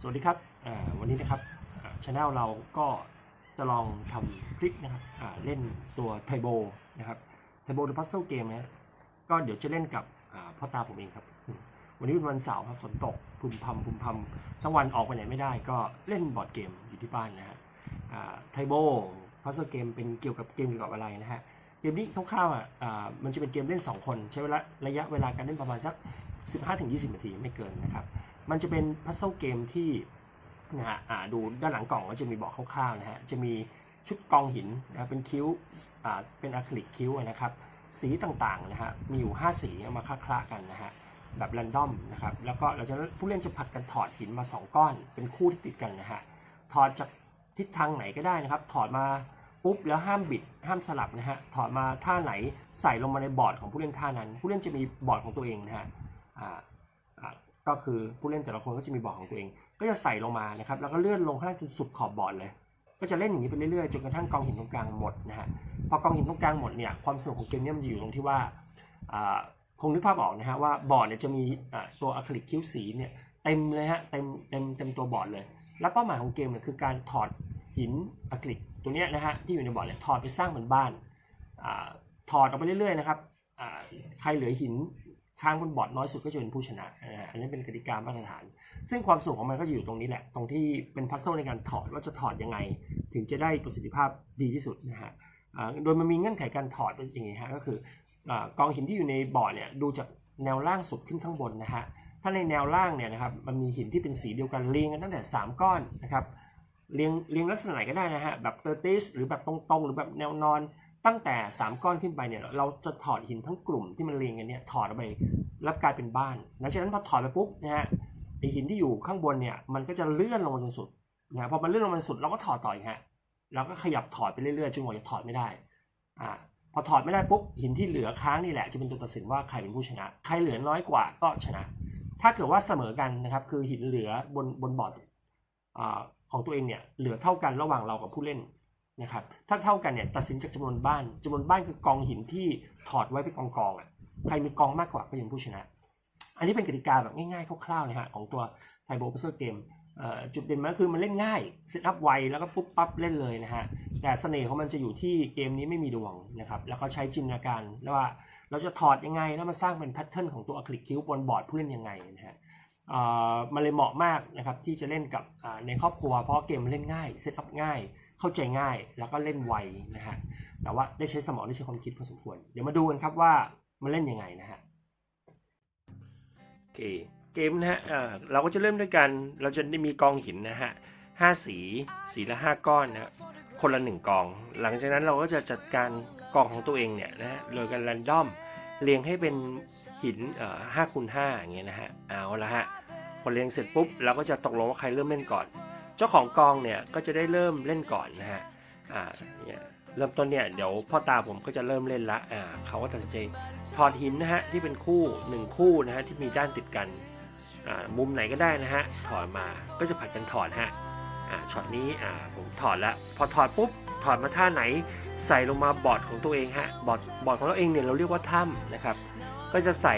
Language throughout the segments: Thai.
สวัสดีครับวันนี้นะครับช anel เราก็จะลองทำคลิปนะครับเล่นตัวไทโบนะครับไทโบ The Puzzle Game นะก็เดี๋ยวจะเล่นกับพ่อตาผมเองครับ วันนี้เป็นวันเสาร์ครับฝนตกพึมพำพึมพำทั้งวันออกไปไหนไม่ได้ ก็เล่นบอร์ดเกมอยู่ที่บ้านนะฮะไทโบ Puzzle Game เป็นเกี่ยวกับเกมเกี่ยวกับอะไรนะฮะเกมนี้คร่าวๆอะมันจะเป็นเกมเล่น 2 คน ใช้เวลาระยะเวลาการเล่นประมาณสัก 15-20 นาทีไม่เกินนะครับ มันจะเป็นพัซเซิลเกมที่นะฮะดูด้านหลังกล่องก็จะมีบอกคร่าวๆนะฮะจะมีชุดกองหินนะครับเป็นคิ้วอ่าเป็นอะคริลิกคิ้วนะครับ สีต่างๆนะฮะมีอยู่ 5 สีมาคละๆกันนะฮะแบบแรนดอมนะครับแล้วก็เราจะผู้เล่นจะผัดกันถอดหินมา 2 ก้อน เป็นคู่ที่ติดกันนะฮะถอดจากทิศทางไหนก็ได้นะครับ ถอดมาปุ๊บแล้วห้ามบิดห้ามสลับนะฮะถอดมาท่าไหนใส่ลงมาในบอร์ดของผู้เล่นท่านั้น ผู้เล่นจะมีบอร์ดของตัวเองนะฮะอ่า ก็คือผู้เล่นแต่ละคนก็จะมีบอร์ดของตัวเอง ก็จะใส่ลงมานะครับ แล้วก็เลื่อนลงข้างล่างจนสุดขอบบอร์ดเลย ก็จะเล่นอย่างนี้ไปเรื่อยๆ จนกระทั่งกองหินตรงกลางหมดนะฮะ พอกองหินตรงกลางหมดเนี่ย ความสนุกของเกมเนี้มันจะอยู่ตรงที่ว่าคงนึกภาพออกนะฮะว่าบอร์ดเนี่ยจะมีตัวอะคริลิกคิ้วสีเนี่ยเต็มเลยฮะ เต็มเต็มเต็มตัวบอร์ดเลย แล้วเป้าหมายของเกมเนี่ยคือการถอดหินอะคริลิกตัวเนี้ยนะฮะที่อยู่ในบอร์ดเนี่ยถอดไปสร้างเหมือนบ้านอถอดออกไปเรื่อยๆนะครับใครเหลือหิน ค้างบนบอร์ดน้อยสุดก็จะเป็นผู้ชนะนะฮะอันนี้เป็นกติกามาตรฐาน ซึ่งความสนุกของมันก็จะอยู่ตรงนี้แหละ ตรงที่เป็นพัซเซิลในการถอดว่าจะถอดยังไง ถึงจะได้ประสิทธิภาพดีที่สุดนะฮะโดยมันมีเงื่อนไขการถอดเป็นอย่างนี้ฮะก็คืออกองหินที่อยู่ในบอร์ดเนี่ยดูจากแนวล่างสุดขึ้นข้างบนนะฮะถ้าในแนวล่างเนี่ยนะครับมันมีหินที่เป็นสีเดียวกันเรียงกันตั้งแต่ 3 ก้อนนะครับเรียงเรียงลักษณะไหนก็ได้นะฮะแบบเตอร์ติสหรือแบบตรงๆ หรือแบบแนวนอน ตั้งแต่ 3 ก้อนขึ้นไปเนี่ยเราจะถอดหินทั้งกลุ่มที่มันเรียงกันเนี่ยถอดออกไปรับกลายเป็นบ้านหลังจากนั้นพอถอดไปปุ๊บนะฮะไอหินที่อยู่ข้างบนเนี่ยมันก็จะเลื่อนลงมาจนสุดนะฮะพอมันเลื่อนลงมาจนสุดเราก็ถอดต่ออีกฮะเราก็ขยับถอดไปเรื่อยๆจนกว่าจะถอดไม่ได้อ่าพอถอดไม่ได้ปุ๊บหินที่เหลือค้างนี่แหละจะเป็นตัวตัดสินว่าใครเป็นผู้ชนะ ใครเหลือน้อยกว่าก็ชนะ ถ้าเกิดว่าเสมอกันนะครับคือหินเหลือบนบนบอร์ดอาของตัวเองเนี่ยเหลือเท่ากันระหว่างเรากับผู้เล่น นะครับถ้าเท่ากันเนี่ยตัดสินจากจำนวนบ้านจำนวนบ้านคือกองหินที่ถอดไว้เป็นกองกองๆอะใครมีกองมากกว่าก็เป็นผู้ชนะ อันนี้เป็นกติกาแบบง่ายๆคร่าวๆนะฮะของตัวไทโบพัซเซิลเกมจุดเด่นมันก็คือมันเล่นง่ายเซตอัพไวแล้วก็ปุ๊บปั๊บเล่นเลยนะฮะแต่เสน่ห์ของมันจะอยู่ที่เกมนี้ไม่มีดวงนะครับแล้วก็ใช้จินตนาการแล้วว่าเราจะถอดยังไงแล้วมาสร้างเป็นแพทเทิร์นของตัวอะคริลิกคิ้วบนบอร์ดผู้เล่นยังไงนะฮะมันเลยเหมาะมากนะครับที่จะเล่นกับในครอบครัวเพราะเกมมันเล่นง่ายเซตอัพง่าย เข้าใจง่ายแล้วก็เล่นไวนะฮะแต่ว่าได้ใช้สมองได้ใช้ความคิดพอสมควร เดี๋ยวมาดูกันครับว่ามันเล่นยังไงนะฮะโอเคเกมนะฮะเราก็จะเริ่มด้วยกัน เราจะได้มีกองหินนะฮะห้าสีสีละห้าก้อนนะคนละหนึ่งกอง หลังจากนั้นเราก็จะจัดการกองของตัวเองเนี่ยนะฮะโดยการแรนดอมเรียงให้เป็นหินเอ่อห้าคูณห้าอย่างเงี้ยนะฮะเอาละฮะพอเรียงเสร็จปุ๊บเราก็จะตกลงว่าใครเริ่มเล่นก่อน เจ้าของกองเนี่ยก็จะได้เริ่มเล่นก่อนนะฮะอ่าเนี่ยเริ่มต้นเนี่ยเดี๋ยวพ่อตาผมก็จะเริ่มเล่นละอ่าเขาก็ตัดสินใจถอดหินนะฮะที่เป็นคู่หนึ่งคู่นะฮะที่มีด้านติดกันอ่ามุมไหนก็ได้นะฮะถอดมาก็จะผัดกันถอดฮะอ่าช็อตนี้อ่าผมถอดล้วพอถอดปุ๊บถอดมาท่าไหนใส่ลงมาบอร์ดของตัวเองฮะบอร์ดบอร์ดของเราเองเนี่ยเราเรียกว่าถ้ำนะครับ ก็จะใส่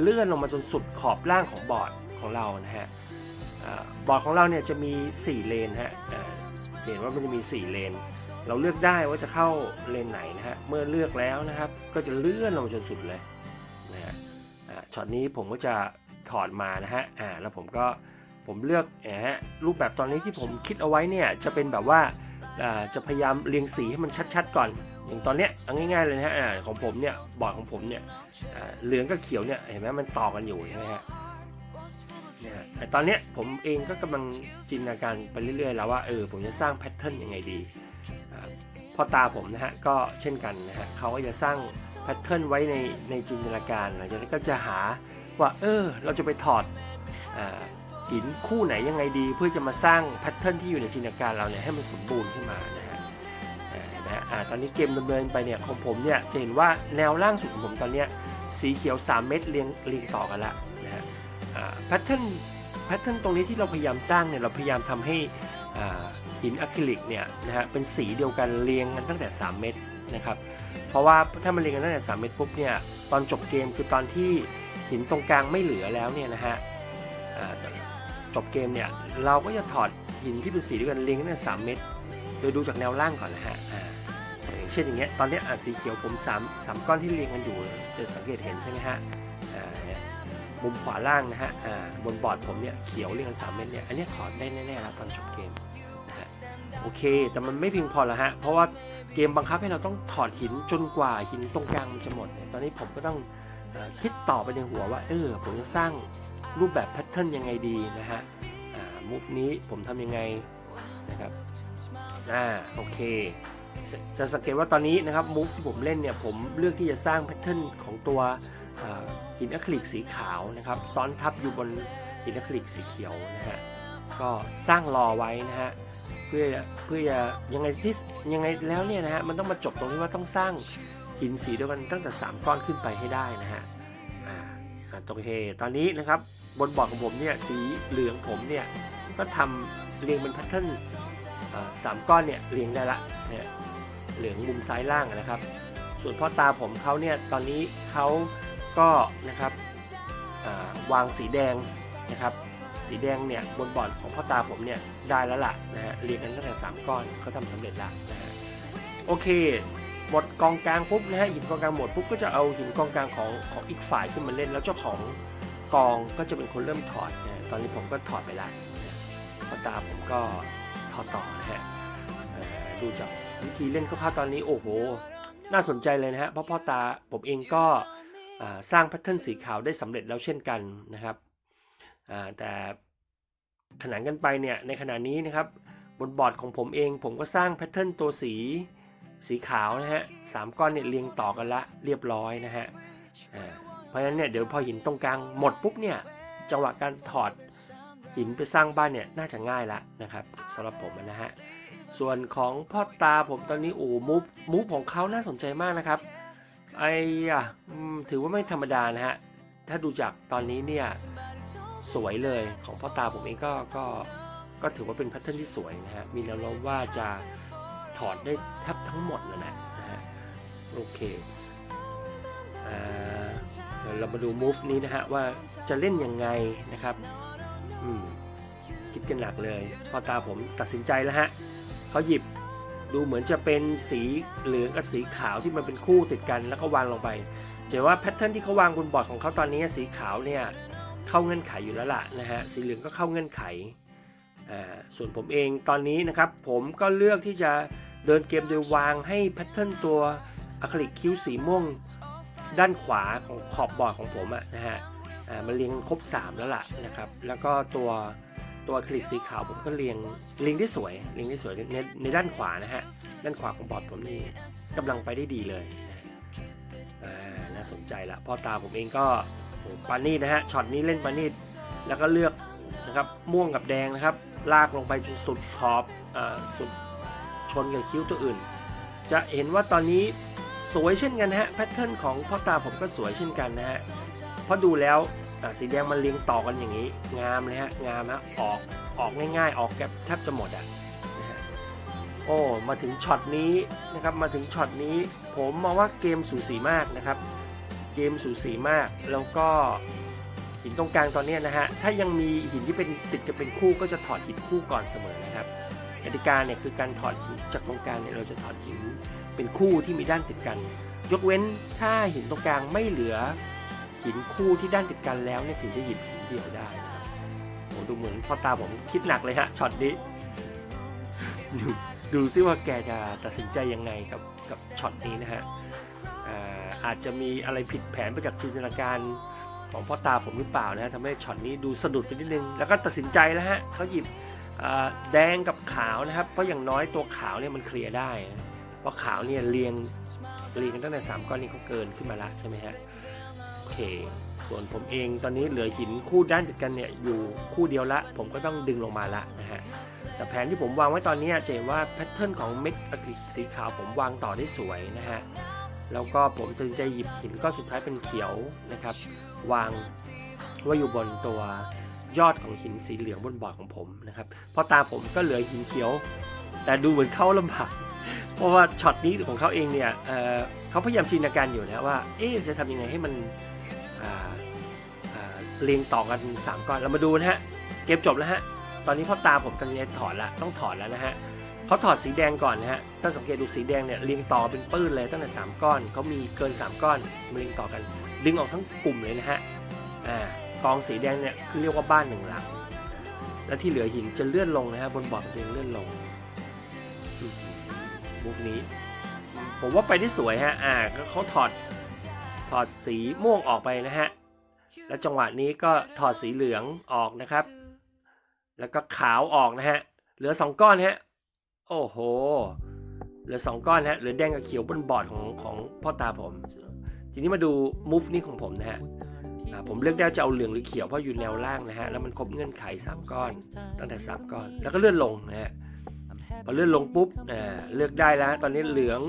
เลื่อนลงมาจนสุดขอบล่างของบอร์ดของเรานะฮะ บอร์ดของเราเนี่ยจะมี 4 เลนฮะเห็นว่ามันจะมี 4 เลน เราเลือกได้ว่าจะเข้าเลนไหนนะฮะ เมื่อเลือกแล้วนะครับ ก็จะเลื่อนลงจนสุดเลยนะฮะช็อตนี้ผมก็จะถอดมานะฮะ อ่า แล้วผมก็ผมเลือกนะฮะรูปแบบตอนนี้ที่ผมคิดเอาไว้เนี่ยจะเป็นแบบว่าจะพยายามเรียงสีให้มันชัดๆก่อน อย่างตอนเนี้ยเอาง่ายๆเลยนะฮะของผมเนี่ยบอร์ดของผมเนี่ยเหลืองกับเขียวเนี่ยเห็นไหมมันต่อกันอยู่ใช่ไหมฮะ นี่ยฮะแต่ตอนเนี้ยผมเองก็กำลังจินตนาการไปเรื่อยๆ แล้วว่าเออผมจะสร้างแพทเทิร์นยังไงดีพ่อตาผมนะฮะก็เช่นกันนะฮะเขาก็จะสร้างแพทเทิร์นไว้ในในจินตนาการหลังจากนั้นก็จะหาว่าเออเราจะไปถอดอินคู่ไหนยังไงดี เพื่อจะมาสร้างแพทเทิร์นที่อยู่ในจินตนาการเราเนี่ยให้มันสมบูรณ์ขึ้นมานะฮะนไหมฮะตอนนี้เกมดำเนินไปเนี่ยของผมเนี่ยจะเห็นว่าแนวล่างสุดของผมตอนเนี้ยสีเขียว 3 เม็ดเรียงเรียงต่อกันละนะฮะ แพทเทิร์นแพทเทิร์นตรงนี้ที่เราพยายามสร้างเนี่ยเราพยายามทำให้หินอะคริลิกเนี่ยนะฮะเป็นสีเดียวกันเรียงกันตั้งแต่ 3 เม็ดนะครับเพราะว่าถ้ามันเรียงกันตั้งแต่ 3 เม็ดปุ๊บเนี่ยตอนจบเกมคือตอนที่หินตรงกลางไม่เหลือแล้วเนี่ยนะฮะจบเกมเนี่ยเราก็จะถอดหินที่เป็นสีเดียวกันเรียงกันในสามเม็ดโดยดูจากแนวล่างก่อนนะฮะ เช่นอย่างเงี้ยตอนเนี้ยอะสีเขียวผมสามสามก้อนที่เรียงกันอยู่จะสังเกตเห็นใช่ไหมฮะอ่าเนี่ยมุมขวาล่างนะฮะอ่าบนบอร์ดผมเนี่ยเขียวเรียงกันสามเม็ดเนี่ยอันเนี้ยถอดได้แน่ๆแล้วตอนจบเกมนะฮะโอเค แต่มันไม่เพียงพอแล้วฮะเพราะว่าเกมบังคับให้เราต้องถอดหินจนกว่าหินตรงกลางมันจะหมดตอนนี้ผมก็ต้องอคิดต่อไปในหัวว่าเออผมจะสร้างรูปแบบแพทเทิร์นยังไงดีนะฮะอ่า move นี้ผมทำยังไงนะครับอ่าโอเค จะสังเกตว่าตอนนี้นะครับ move ที่ผมเล่นเนี่ยผมเลือกที่จะสร้างแพทเทิร์นของตัวหินอะคริลิกสีขาวนะครับซ้อนทับอยู่บนหินอะคริลิกสีเขียวนะฮะก็สร้างรอไว้นะฮะเพื่อเพื่อจะยังไงที่ยังไงแล้วเนี่ยนะฮะมันต้องมาจบตรงที่ว่าต้องสร้างหินสีเดียวกันตั้งแต่ 3 ก้อนขึ้นไปให้ได้นะฮะอ่าอะโอเคตอนนี้นะครับ บนบอร์ดของผมเนี่ยสีเหลืองผมเนี่ยก็ทำเรียงเป็นแพทเทิร์นสามก้อนเนี่ยเรียงได้ละเนี่ยเหลืองมุมซ้ายล่างนะครับ ส่วนพ่อตาผมเขาเนี่ยตอนนี้เขาก็นะครับวางสีแดงนะครับ สีแดงเนี่ยบนบอร์ดของพ่อตาผมเนี่ยได้แล้วล่ะนะฮะเรียงกันตั้งแต่ 3 ก้อนเขาทำสำเร็จแล้วนะฮะโอเคหมดกองกลางปุ๊บนะฮะหินกองกลางหมดปุ๊บก็จะเอาหินกองกลางของของอีกฝ่ายขึ้นมาเล่นแล้วเจ้าของ กองก็จะเป็นคนเริ่มถอดนะตอนนี้ผมก็ถอดไปแล้วนะพ่อตาผมก็ถอดต่อนะฮะดูจากวิธีเล่นคร่าวๆตอนนี้โอ้โห น่าสนใจเลยนะฮะเพราะพ่อตาผมเองก็สร้างแพทเทิร์นสีขาวได้สำเร็จแล้วเช่นกันนะครับแต่ขนานกันไปเนี่ยในขณะนี้นะครับบนบอร์ดของผมเองผมก็สร้างแพทเทิร์นตัวสีสีขาวนะฮะสามก้อนเนี่ยเรียงต่อกันละเรียบร้อยนะฮะ เพราะฉะนั้นเนี่ยเดี๋ยวพอหินตรงกลางหมดปุ๊บเนี่ยจังหวะการถอดหินไปสร้างบ้านเนี่ยน่าจะง่ายละนะครับสำหรับผมนะฮะส่วนของพ่อตาผมตอนนี้โอ้มูฟมูฟของเขาน่าสนใจมากนะครับไอ้อะอืมถือว่าไม่ธรรมดานะฮะถ้าดูจากตอนนี้เนี่ยสวยเลยของพ่อตาผมเองก็ก็ก็ถือว่าเป็นแพทเทิร์นที่สวยนะฮะมีแนวโน้มว่าจะถอดได้แทบทั้งหมดแล้วนะนะฮะโอเค เรามาดู move นี้นะฮะว่าจะเล่นยังไงนะครับอืมคิดกันหนักเลย พอตาผมตัดสินใจแล้วฮะเขาหยิบดูเหมือนจะเป็นสีเหลืองกับสีขาวที่มันเป็นคู่ติดกันแล้วก็วางลงไปจอว่าแพทเทิร์นที่เขาวางบนบอร์ดของเขาตอนนี้สีขาวเนี่ยเข้าเงื่อนไขอยู่แล้วล่ะนะฮะสีเหลืองก็เข้าเงื่อนไขส่วนผมเองตอนนี้นะครับผมก็เลือกที่จะเดินเกมโดยวางให้แพทเทิร์นตัวอะคริลิกคิ้วสีม่วง ด้านขวาของขอบบอร์ดของผมอะนะฮะอ่ามันเรียงครบ 3 แล้วล่ะนะครับ แล้วก็ตัวตัวอะคริลิกสีขาวผมก็เรียงเรียงได้สวยเรียงได้สวยในในด้านขวานะฮะด้านขวาของบอร์ดผมนี่กำลังไปได้ดีเลยนะอ่าน่าสนใจละพ่อตาผมเองก็ปานี่นะฮะช็อตนี้เล่นปานี่แล้วก็เลือกนะครับม่วงกับแดงนะครับ ลากลงไปจนสุดขอบอสุดชนกับคิ้วตัวอื่น จะเห็นว่าตอนนี้ สวยเช่นกันนะฮะแพทเทิร์นของพ่อตาผมก็สวยเช่นกันนะฮะเพราะดูแล้วสีแดงมันเรียงต่อกันอย่างนี้ งามเลยฮะงามฮะออกออกง่ายๆ ออกแกบแทบจะหมดอะนะโอ้มาถึงช็อตนี้นะครับมาถึงช็อตนี้ผมมองว่าเกมสูสีมากนะครับ เกมสูสีมากแล้วก็หินตรงกลางตอนนี้นะฮะถ้ายังมีหินที่เป็นติดกันเป็นคู่ก็จะถอดหินคู่ก่อนเสมอนะครับ ติกาเนี่ยคือการถอดหินจากตรงกลางเนี่ยเราจะถอดหินเป็นคู่ที่มีด้านติดกัน ยกเว้นถ้าหินตรงกลางไม่เหลือหินคู่ที่ด้านติดกันแล้วเนี่ยถึงจะหยิบหินเดียวได้นะครับโอ้ดูเหมือนพ่อตาผมคิดหนักเลยฮะช็อตนี้ดูดูซิว่าแกจะตัดสินใจยังไงกับกับช็อตนี้นะฮะอาจจะมีอะไรผิดแผนไปจากจินตนาการของพ่อตาผมหรือเปล่านะฮะทำให้ช็อตนี้ดูสะดุดไปนิดนึง แล้วก็ตัดสินใจแล้วฮะเขาหยิบ แดงกับขาวนะครับ เพราะอย่างน้อยตัวขาวเนี่ยมันเคลียร์ได้ เพราะขาวเนี่ยเรียงเรียงกันตั้งแต่สามก้อนนี้เขาเกินขึ้นมาละใช่ไหมฮะโอเค ส่วนผมเองตอนนี้เหลือหินคู่ด้านติดกันเนี่ยอยู่คู่เดียวละ ผมก็ต้องดึงลงมาละนะฮะแต่แผนที่ผมวางไว้ตอนนี้จะเห็นว่าแพทเทิร์นของเม็ดอะคริลิกสีขาวผมวางต่อได้สวยนะฮะแล้วก็ผมตัดสินใจหยิบหินก้อนสุดท้ายเป็นเขียวนะครับ วาง ว่าอยู่บนตัวยอดของหินสีเหลืองบนบอร์ดของผมนะครับเพราะตาผมก็เหลือหินเขียว แต่ดูเหมือนเขาลำบากเพราะว่าช็อตนี้ของเขาเองเนี่ยเเขาพยายามจินตนาการอยู่นะว่า เอ๊จะทำยังไงให้มันเรียงต่อกัน 3ก้อนเรามาดูนะฮะเกมจบแล้วฮะตอนนี้พ่อตาผมกำลังจะถอดละต้องถอดแล้วนะฮะเขาถอดสีแดงก่อนนะฮะถ้าสังเกตดูสีแดงเนี่ยเรียงต่อเป็นปื้นเลยตั้งแต่ 3 ก้อนเขามีเกิน 3 ก้อนมาเรียงต่อกัน ดึงออกทั้งกลุ่มเลยนะฮะอ่า กองสีแดงเนี่ยคือเรียกว่าบ้านหนึ่งหลัง และที่เหลือหินจะเลื่อนลงนะฮะบนบอร์ดเองเลื่อนลงมุกนี้ ผมว่าไปได้สวยฮะ อ่าก็เขาถอดถอดสีม่วงออกไปนะฮะ และจังหวะนี้ก็ถอดสีเหลืองออกนะครับ แล้วก็ขาวออกนะฮะ เหลือสองก้อนฮะ โอ้โห เหลือสองก้อนฮะ เหลือแดงกับเขียวบนบอร์ดของของพ่อตาผม ทีนี้มาดูมูฟนี้ของผมนะฮะ ผมเลือกได้จะเอาเหลืองหรือเขียวเพราะอยู่แนวล่างนะฮะแล้วมันครบเงื่อนไข 3 ก้อน ตั้งแต่ 3 ก้อน แล้วก็เลื่อนลงนะฮะพอเลื่อนลงปุ๊บอ่าเลือกได้แล้วตอนนี้เหลือง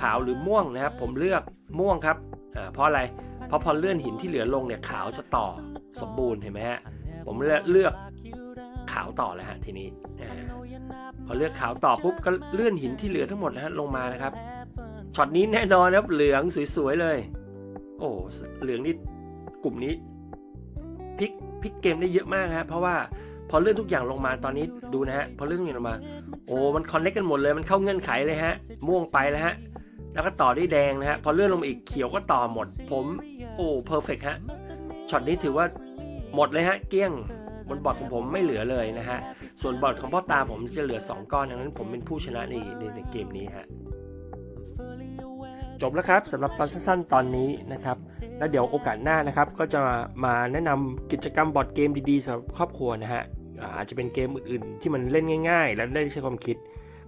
ขาวหรือม่วงนะครับผมเลือกม่วงครับอ่าเพราะอะไรเพราะพอเลื่อนหินที่เหลือลงเนี่ยขาวจะต่อสมบูรณ์เห็นไหมฮะผมเลือกขาวต่อเลยฮะทีนี้อ่าพอเลือกขาวต่อปุ๊บก็เลื่อนหินที่เหลือทั้งหมดนะฮะลงมานะครับช็อตนี้แน่นอนครับเหลืองสวยๆเลย โอ้เหลืองนี่ กลุ่มนี้พลิกพลิกเกมได้เยอะมากฮะเพราะว่าพอเลื่อนทุกอย่างลงมาตอนนี้ดูนะฮะพอเลื่อนทุกอย่างลงมา โอ้มันคอนเนคกันหมดเลยมันเข้าเงื่อนไขเลยฮะ ม่วงไปแล้วฮะ แล้วก็ต่อด้วยแดงนะฮะพอเลื่อนลงมาอีกเขียวก็ต่อหมด ผมโอ้เพอร์เฟกฮะช็อตนี้ถือว่าหมดเลยฮะเกลี้ยงบนบอร์ดของผมไม่เหลือเลยนะฮะ ส่วนบอร์ดของพ่อตาผมจะเหลือ 2 ก้อนดังนั้นผมเป็นผู้ชนะในในในเกมนี้ฮะ จบแล้วครับสำหรับตอนสั้นๆตอนนี้นะครับ แล้วเดี๋ยวโอกาสหน้านะครับ ก็จะมาแนะนำกิจกรรมบอร์ดเกมดีๆสำหรับครอบครัวนะฮะอ่าอาจจะเป็นเกมอื่นๆ ที่มันเล่นง่าย ๆ และได้ใช้ความคิด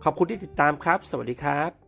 ขอบคุณที่ติดตามครับ สวัสดีครับ